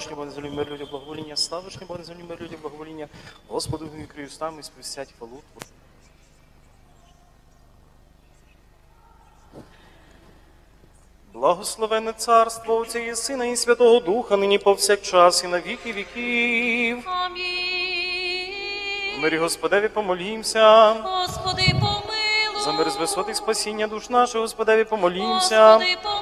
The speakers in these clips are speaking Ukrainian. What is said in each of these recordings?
славишні Бог на землі мир людям благовоління, славишні Бог на землі мир людям благовоління, Господу вікрі устами сповістять хвалу Твою. Благословенне царство Отця і Сина і Святого Духа, нині повсякчас і на віки віків. Амінь. В мирі Господеві помолімся. Господи, помилуй. За мир з висоти спасіння душ наших, Господеві помолімся. Господи, помилуй.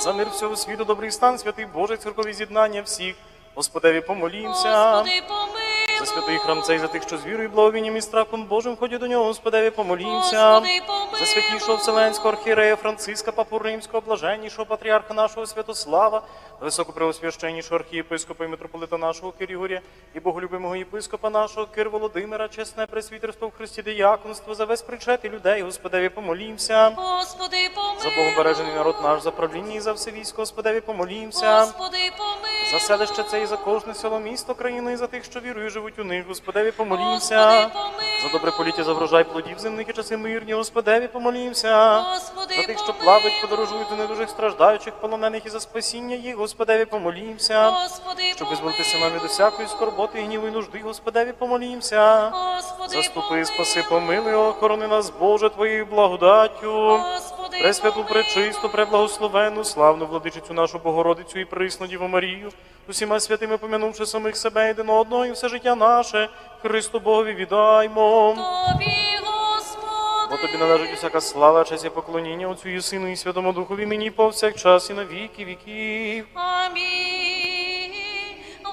За мир всього світу, добрий стан, святий Божий, церкові з'єднання всіх. Господеві помолімся. Господи, помилуй. За святий храм цей, за тих, що з вірою, благовінням і страхом Божим ході до нього, Господеві, помолімся. Господи, помилуй. За святішого Вселенського архірея Франциска, Папу Римського, блаженнішого патріарха нашого Святослава, високопреосвященнішого архієпископа і митрополита нашого Кирігорія і боголюбимого єпископа нашого Кир Володимира, чесне пресвітерство в Христі дияконство, за весь причет і людей, Господеві, помолімся. Господи, помилуй. За Богобережений народ наш, за правління і за все військо, Господеві, помолімся. Господи, помилуй. За селище це і за кожне село, місто, країну, і за тих, що вірою живуть у них, Господеві, помолімся. Господи, помилуй. За добре поліття, за врожай плодів земних і часи мирні, Господеві, помолімся. Господи, За тих, що плавають, подорожують за недужих страждаючих, полонених і за спасіння їх, Господеві, помолімся. Господи, Щоб визволитися нам від усякої скорботи і гніву і нужди, Господеві, помолімся. Господи, Заступи, помилуй. спаси, помилуй, охорони нас, Боже, Твоєю благодаттю. Пресвяту, пречисту, преблагословенну, славну владичицю нашу Богородицю і присну Діву Марію, усіма святими помянувши самих себе єдино одного і все життя наше, Христу Богові віддаймо. Тобі. Бо тобі належить усяка слава, честь і поклоніння Отцю і Сину і Святому Духові нині повсякчас і на віки віків. Амінь.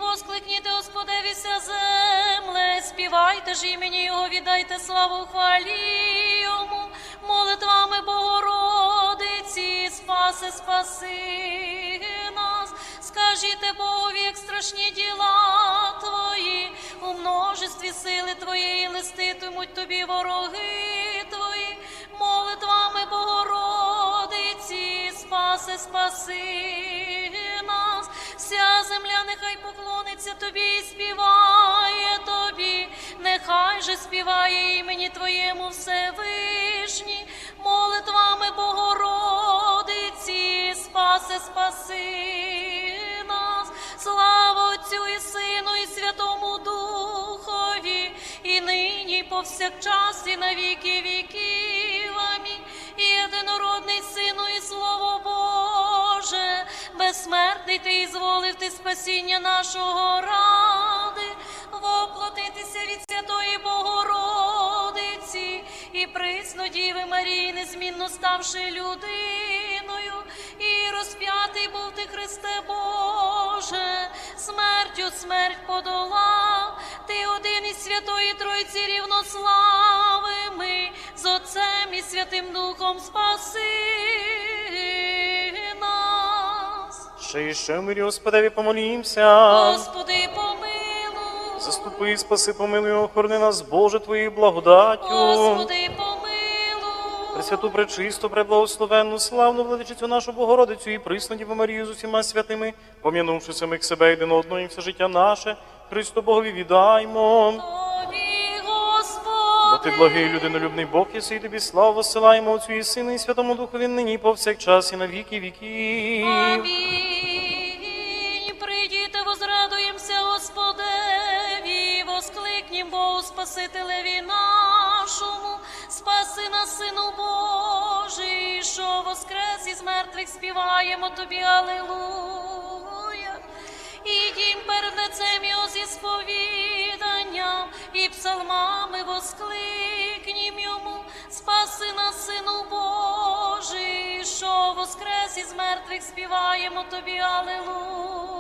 Воскликніте, Господеві, вся земле, співайте ж імені Його, віддайте славу хвалі Йому, молитвами Богородиці, спаси, спаси нас. Скажіте Богові, як страшні діла Твої, у множестві сили Твоєї листитимуть тобі вороги Твої, молитвами Богородиці, спаси, спаси нас, вся земля нехай поклониться тобі і співає тобі, нехай же співає імені Твоєму Всевишній, молитвами Богородиці, спаси, спаси Отцю і Сину, і Святому Духові, і нині повсякчас і на віки віків. Амінь. І єдинородний Сину, і Слово Боже, безсмертний ти і зволив ти спасіння нашого ради, воплотитися від Святої Богородиці і присно Діви Марії, незмінно ставши людиною, і розп'ятий був ти, Христе смертю смерть подолав, ти один із Святої Тройці рівнославими, з Отцем і Святим Духом спаси нас. Ще і ще мирі Господеві помолімся. Господи, помилуй. Заступи, спаси, помилуй, охорони нас, Боже, Твоєю благодаттю. Господи. Пресвяту, пречисту, преблагословенну, славну владичицю нашу Богородицю і присну Марію з усіма святими, пом'янувши самих себе один одного і все життя наше, Христу Богові віддаймо. Тобі, Бо ти благий людинолюбний Бог, єси і тобі славу посилаємо Отцю і Сину і Святому Духові нині повсякчас і на віки віків. Амінь. Прийдіте, возрадуємося Господеві, воскликнім Богу Спасителеві нашому, спаси нас, Сину Божий, що воскрес із мертвих співаємо тобі, Алилуя. Ідім перед лицем Його зі сповіданням і псалмами воскликнім йому, спаси нас, Сину Божий, що воскрес із мертвих співаємо тобі, Алилуя,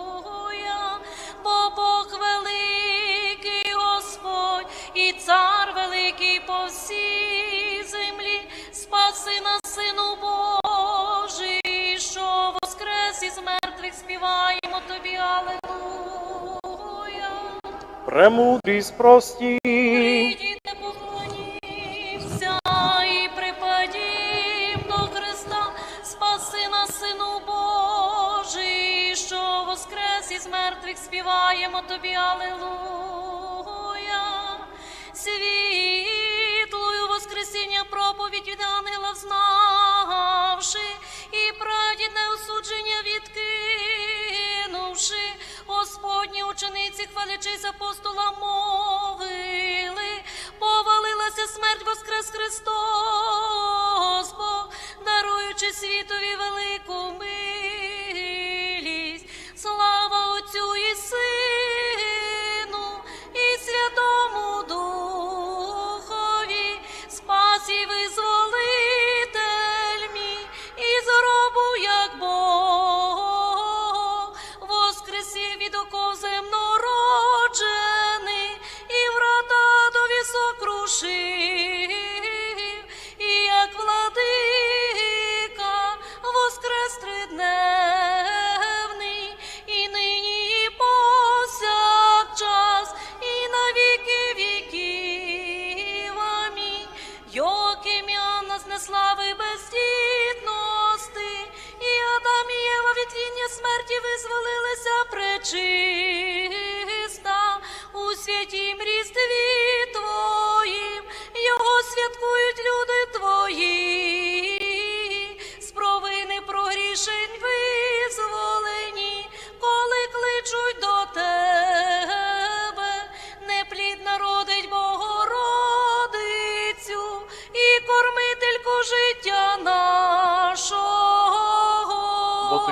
бо Бог великий Господь і цар великий по всій землі, спаси нас, Сину Божий, що воскрес із мертвих співаємо тобі, Алилуя. Премудрість прості. Прийдіте, поклонімся і припадім до Христа, спаси нас, Сину Божий, що воскрес із мертвих співаємо тобі. Світлою воскресіння проповідь від ангела взнавши, і прадідне осудження відкинувши, Господні учениці, хвалячись апостола, мовили, повалилася смерть воскрес Христос, Бог, даруючи світові велику милість. Слава Отцю і Сину,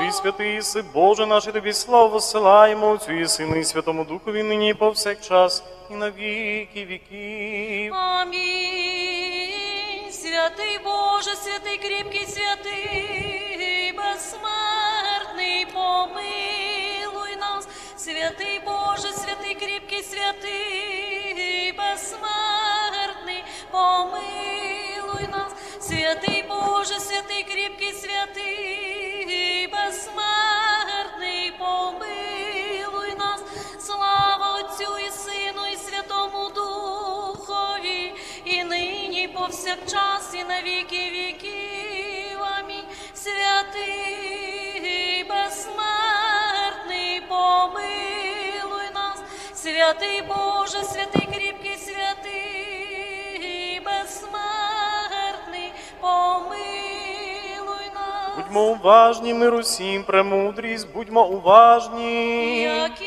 Бо святий єси, Боже наш, і тобі славу посилаємо Отцю і Сину і Святому Духові нині і повсякчас і на віки віків. Амінь. Святий Боже, святий кріпкий, святий, безсмертний, помилуй нас. Святий Боже, святий кріпкий, святий, безсмертний, помилуй нас. Святий Боже, святий кріпкий, святий, повсякчас, і на віки віків. Амінь. Святий, безсмертний, помилуй нас. Святий Боже, святий кріпкий, святий, безсмертний, помилуй нас. Будьмо уважні, мир усім, премудрість, будьмо уважні. Які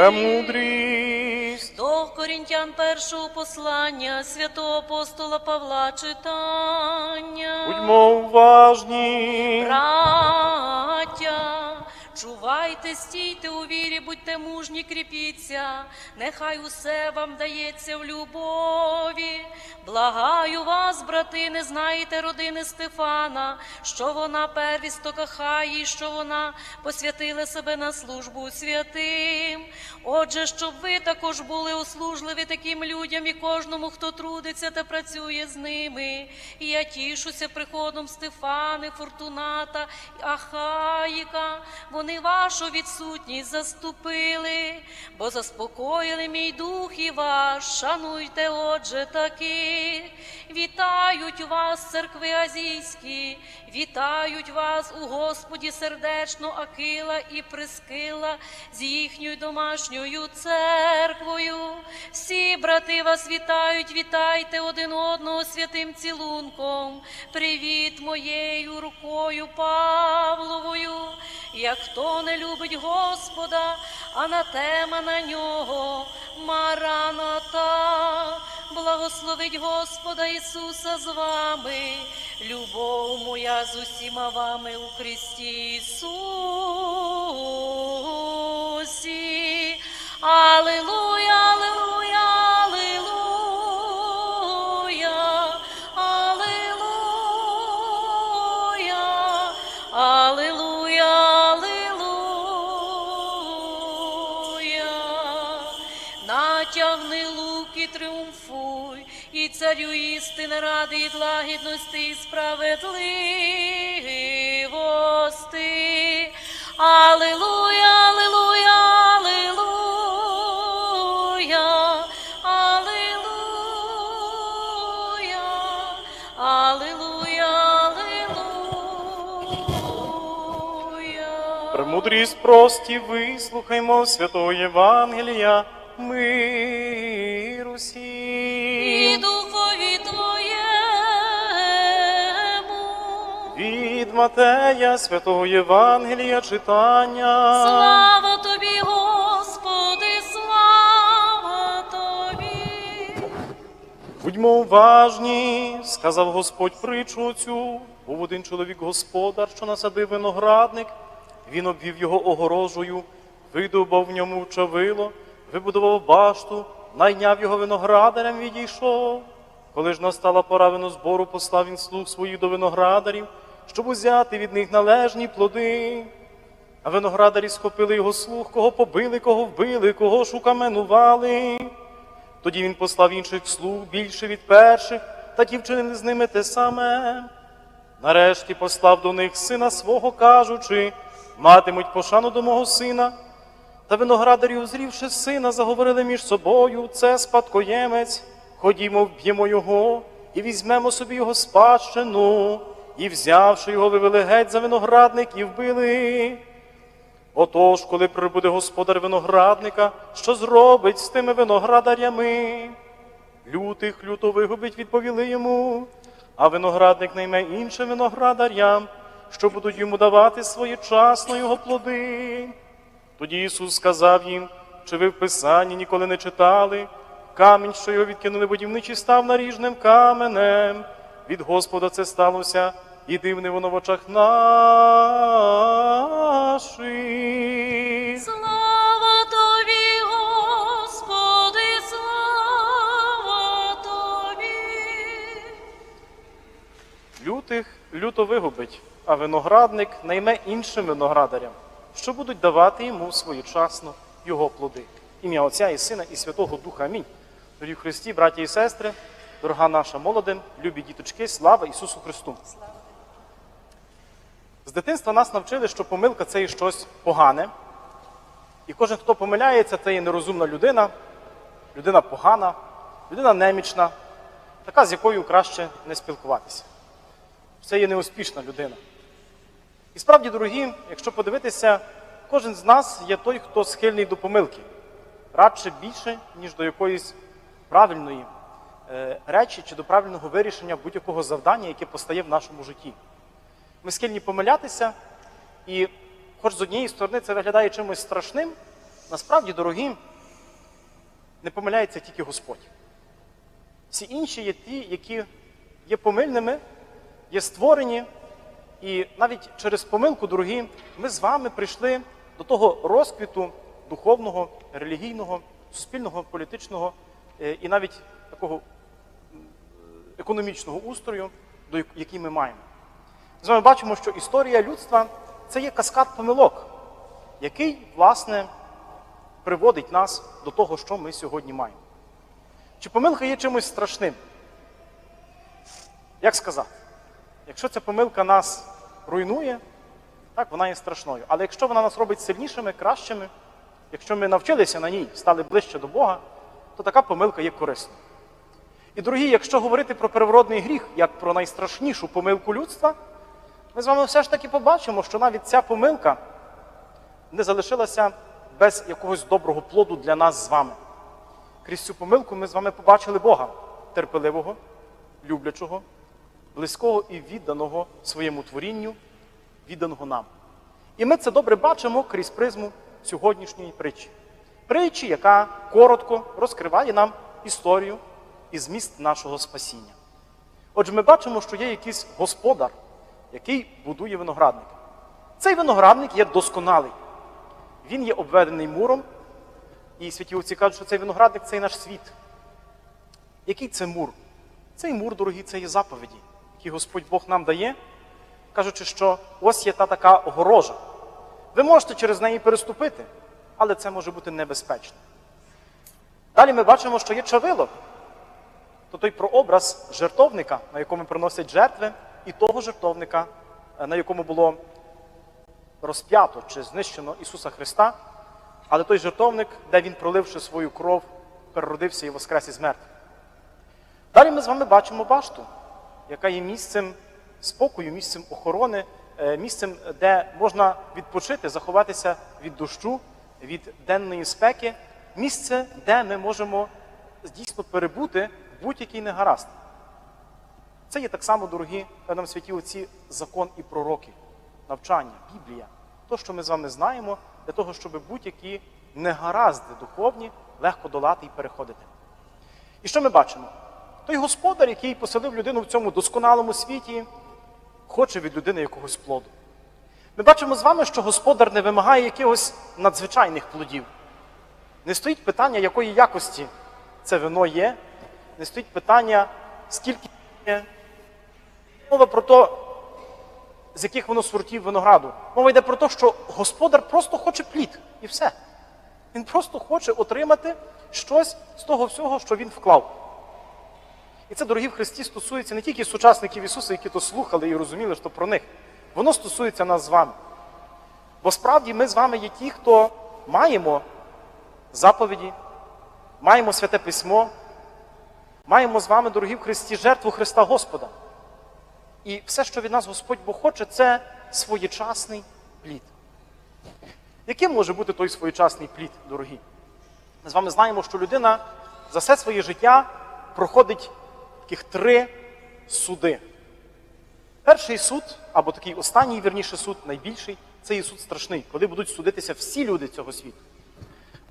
Премудрість. До Корінтян першого послання святого апостола Павла читання. Будьмо уважні. Браття, чувайте, стійте у вірі, будьте мужні, кріпіться, нехай усе вам дається в любові. Благаю вас, брати, не знаєте родини Стефана, що вона первісто кахає, і що вона посвятила себе на службу святим. Отже, щоб ви також були услужливі таким людям і кожному, хто трудиться та працює з ними. І я тішуся приходом Стефани, Фортуната, Ахаїка. Вони вашу відсутність заступили, бо заспокоїли мій дух і ваш. Шануйте, отже, таких. Вітають вас, церкви азійські, вітають вас у Господі сердечно Акила і Прискила з їхньою домашньою церквою. Всі брати вас вітають, вітайте один одного святим цілунком. Привіт моєю рукою Павловою. Як хто не любить Господа, анатема на нього, мараната. Благословить Господа Ісуса з вами, любов моя з усіма вами у Христі Ісусі. Алілуя, істини ради, і лагідності, і справедливости. Алілуя, алілуя, алілуя, алілуя, алілуя, алілуя. Премудрість прості, вислухаймо святого Євангелія, миру Від Матея святого Євангелія читання. Слава тобі, Господи, слава тобі. Будьмо уважні, сказав Господь притчу цю. Був один чоловік господар, що насадив виноградник. Він обвів його огорожею, видобав в ньому чавило, вибудував башту, найняв його виноградарям, відійшов. Коли ж настала пора винозбору, послав він слуг своїх до виноградарів, щоб узяти від них належні плоди. А виноградарі схопили його слух, кого побили, кого вбили, кого ж укаменували. Тоді він послав інших слуг більше від перших, та ті вчинили з ними те саме. Нарешті послав до них сина свого, кажучи, матимуть пошану до мого сина. Та виноградарі, узрівши сина, заговорили між собою, це спадкоємець, ходімо, вб'ємо його і візьмемо собі його спадщину. І, взявши його, вивели геть за виноградник і вбили. Отож, коли прибуде господар виноградника, що зробить з тими виноградарями? Лютих люто вигубить, відповіли йому, а виноградник найме іншим виноградарям, що будуть йому давати своєчасно його плоди. Тоді Ісус сказав їм, чи ви в Писанні ніколи не читали, камінь, що його відкинули будівничі, став наріжним каменем. Від Господа це сталося, і дивне воно в очах наших. Слава тобі, Господи, слава тобі. Лютих люто вигубить, а виноградник найме іншим виноградарям, що будуть давати йому своєчасно його плоди. Ім'я Отця і Сина, і Святого Духа. Амінь. Дорогі Христі, браті і сестри, дорога наша молодим, любі діточки, слава Ісусу Христу! З дитинства нас навчили, що помилка це є щось погане. І кожен, хто помиляється, це є нерозумна людина, людина погана, людина немічна, така, з якою краще не спілкуватися. Це є неуспішна людина. І справді, дорогі, якщо подивитися, кожен з нас є той, хто схильний до помилки, радше більше, ніж до якоїсь правильної е, речі чи до правильного вирішення будь-якого завдання, яке постає в нашому житті. Ми схильні помилятися, і, хоч з однієї сторони це виглядає чимось страшним, насправді, дорогі, не помиляється тільки Господь. Всі інші є ті, які є помильними, є створені, і навіть через помилку, дорогі, ми з вами прийшли до того розквіту духовного, релігійного, суспільного, політичного е, і навіть такого економічного устрою, який ми маємо. З вами бачимо, що історія людства це є каскад помилок, який, власне, приводить нас до того, що ми сьогодні маємо. Чи помилка є чимось страшним? Як сказати? Якщо ця помилка нас руйнує, так, вона є страшною. Але якщо вона нас робить сильнішими, кращими, якщо ми навчилися на ній, стали ближче до Бога, то така помилка є корисною. І, дорогі, якщо говорити про первородний гріх, як про найстрашнішу помилку людства, ми з вами все ж таки побачимо, що навіть ця помилка не залишилася без якогось доброго плоду для нас з вами. Крізь цю помилку ми з вами побачили Бога терпеливого, люблячого, близького і відданого своєму творінню, відданого нам. І ми це добре бачимо крізь призму сьогоднішньої притчі. Притчі, яка коротко розкриває нам історію і зміст нашого спасіння. Отже, ми бачимо, що є якийсь господар, який будує виноградник. Цей виноградник є досконалий. Він є обведений муром, і святі отці кажуть, що цей виноградник це є наш світ. Який це мур? Цей мур, дорогі, це є заповіді, які Господь Бог нам дає, кажучи, що ось є та така огорожа. Ви можете через неї переступити, але це може бути небезпечно. Далі ми бачимо, що є чавило, то той прообраз жертовника, на якому приносять жертви, і того жертовника, е, на якому було розп'ято чи знищено Ісуса Христа, але той жертовник, де Він, проливши свою кров, переродився і воскрес із мертвих. Далі ми з вами бачимо башту, яка є місцем спокою, місцем охорони, е, місцем, де можна відпочити, заховатися від дощу, від денної спеки, місце, де ми можемо дійсно перебути в будь-який негаразд. Це є так само, дорогі нам святі отці, закон і пророки, навчання, Біблія. То, що ми з вами знаємо, для того, щоб будь-які негаразди духовні легко долати і переходити. І що ми бачимо? Той господар, який поселив людину в цьому досконалому світі, хоче від людини якогось плоду. Ми бачимо з вами, що господар не вимагає якихось надзвичайних плодів. Не стоїть питання, якої якості це вино є, не стоїть питання, скільки є. Мова про те, з яких воно сортів винограду. Мова йде про те, що господар просто хоче плід і все. Він просто хоче отримати щось з того всього, що він вклав. І це, дорогі в Христі, стосується не тільки сучасників Ісуса, які то слухали і розуміли, що про них. Воно стосується нас з вами. Бо справді ми з вами є ті, хто маємо заповіді, маємо святе письмо, маємо з вами, дорогі в Христі, жертву Христа Господа. І все, що від нас Господь Бог хоче, це своєчасний плід. Яким може бути той своєчасний плід, дорогі? Ми з вами знаємо, що людина за все своє життя проходить таких три суди. Перший суд, або такий останній, вірніше суд, найбільший, це є суд страшний, коли будуть судитися всі люди цього світу.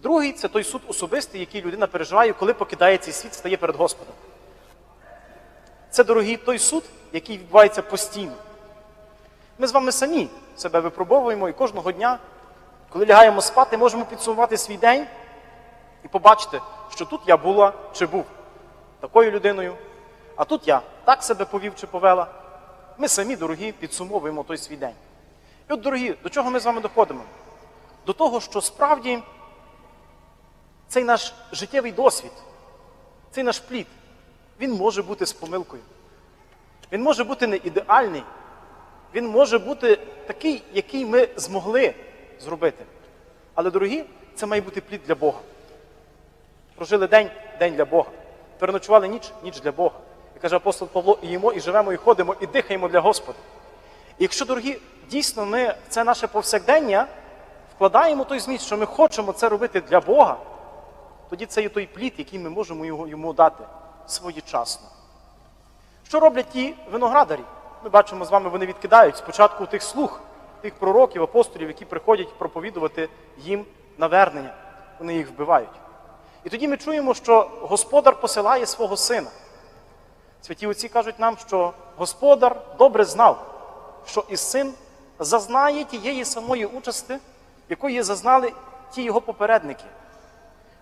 Другий це той суд особистий, який людина переживає, коли покидає цей світ, стає перед Господом. Це, дорогі, той суд, який відбувається постійно. Ми з вами самі себе випробовуємо і кожного дня, коли лягаємо спати, можемо підсумувати свій день і побачити, що тут я була чи був такою людиною, а тут я так себе повів чи повела. Ми самі, дорогі, підсумовуємо той свій день. І от, дорогі, до чого ми з вами доходимо? До того, що справді цей наш життєвий досвід, цей наш плід, він може бути з помилкою. Він може бути не ідеальний. Він може бути такий, який ми змогли зробити. Але, дорогі, це має бути плід для Бога. Прожили день, день для Бога. Переночували ніч, ніч для Бога. І каже апостол Павло, і їмо, і живемо, і ходимо, і дихаємо для Господа. І якщо, дорогі, дійсно ми це наше повсякдення вкладаємо той зміст, що ми хочемо це робити для Бога, тоді це є той плід, який ми можемо йому дати своєчасно. Що роблять ті виноградарі? Ми бачимо з вами, вони відкидають спочатку тих слуг, тих пророків, апостолів, які приходять проповідувати їм навернення, вони їх вбивають. І тоді ми чуємо, що господар посилає свого сина. Святі отці кажуть нам, що господар добре знав, що і син зазнає тієї самої участи, якої зазнали ті його попередники.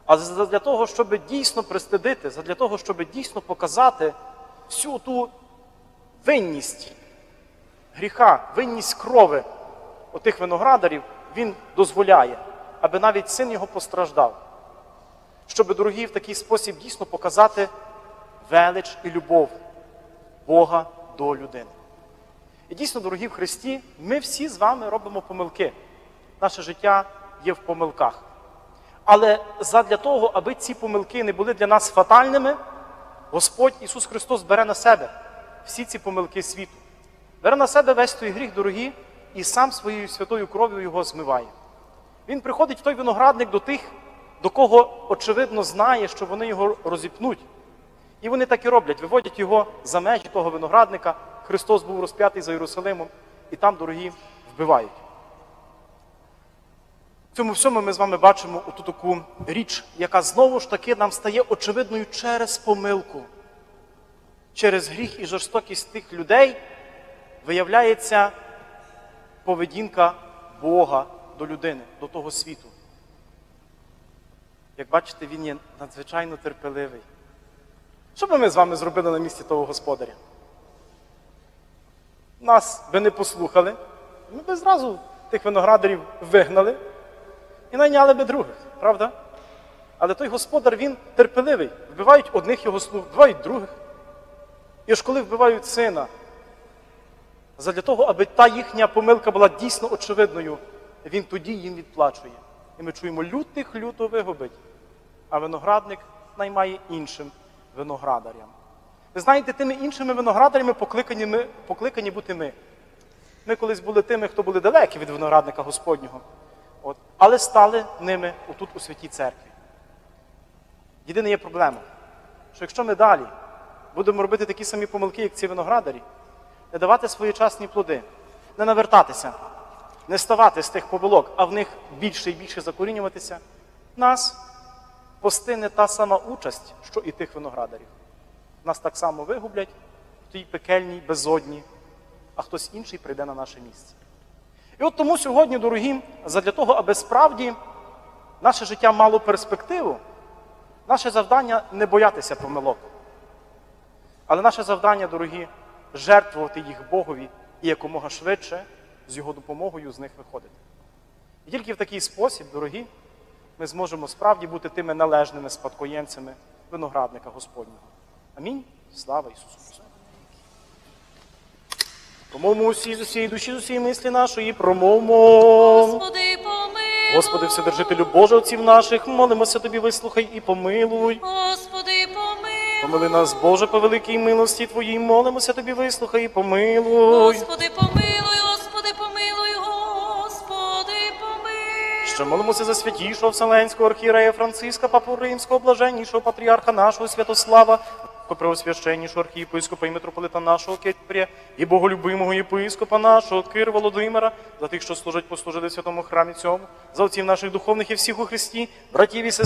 Але для того, щоб дійсно пристидити, для того, щоб дійсно показати всю ту винність гріха, винність крови отих виноградарів, він дозволяє, аби навіть син його постраждав. Щоб, дорогі, в такий спосіб дійсно показати велич і любов Бога до людини. І дійсно, дорогі в Христі, ми всі з вами робимо помилки. Наше життя є в помилках. Але задля того, аби ці помилки не були для нас фатальними, Господь Ісус Христос бере на себе всі ці помилки світу. Бере на себе весь той гріх, дорогі, і сам своєю святою кров'ю його змиває. Він приходить в той виноградник до тих, до кого очевидно знає, що вони його розіпнуть. І вони так і роблять, виводять його за межі того виноградника. Христос був розп'ятий за Єрусалимом, і там, дорогі, вбивають. Цьому всьому ми з вами бачимо оту таку річ, яка знову ж таки нам стає очевидною через помилку. Через гріх і жорстокість тих людей виявляється поведінка Бога до людини, до того світу. Як бачите, він є надзвичайно терпеливий. Що би ми з вами зробили на місці того господаря? Нас би не послухали, ми би зразу тих виноградарів вигнали і найняли би других, правда? Але той господар він терпеливий. Вбивають одних його слуг, вбивають других. І ж коли вбивають сина, задля того, аби та їхня помилка була дійсно очевидною, він тоді їм відплачує. І ми чуємо, лютих люто вигубить, а виноградник наймає іншим виноградарям. Ви знаєте, тими іншими виноградарями покликані, ми, покликані бути ми. Ми колись були тими, хто були далекі від виноградника Господнього, От. але стали ними отут у святій церкві. Єдина є проблема, що якщо ми далі будемо робити такі самі помилки, як ці виноградарі, не давати своєчасні плоди, не навертатися, не ставати з тих помилок, а в них більше і більше закорінюватися, нас постине та сама участь, що і тих виноградарів. Нас так само вигублять в тій пекельній безодні, а хтось інший прийде на наше місце. І от тому сьогодні, дорогі, задля того, аби справді наше життя мало перспективу, наше завдання не боятися помилок. Але наше завдання, дорогі, жертвувати їх Богові і якомога швидше з його допомогою з них виходити. І тільки в такий спосіб, дорогі, ми зможемо справді бути тими належними спадкоємцями виноградника Господнього. Амінь. Слава Ісусу Христу. Промовмо усі з усієї душі, з усієї мислі нашої, промовмо. Господи, помилуй. Господи, Вседержителю Боже, отців наших, молимося Тобі, вислухай і помилуй. Господи, помилуй. Помили нас, Боже, по великій милості Твоїй, молимося Тобі, вислухай і помилуй. Господи, помилуй, Господи, помилуй, Господи, помилуй. Ще молимося за святішого Вселенського архієрея Франциска, папу Римського, блаженнішого патріарха нашого Святослава, Преосвященнішого архієпископа і митрополита нашого Кетпрія і боголюбимого єпископа нашого Кир Володимира, за тих, що служать, послужили в святому храмі цьому, за отців наших духовних і всіх у Христі, братів і сестер.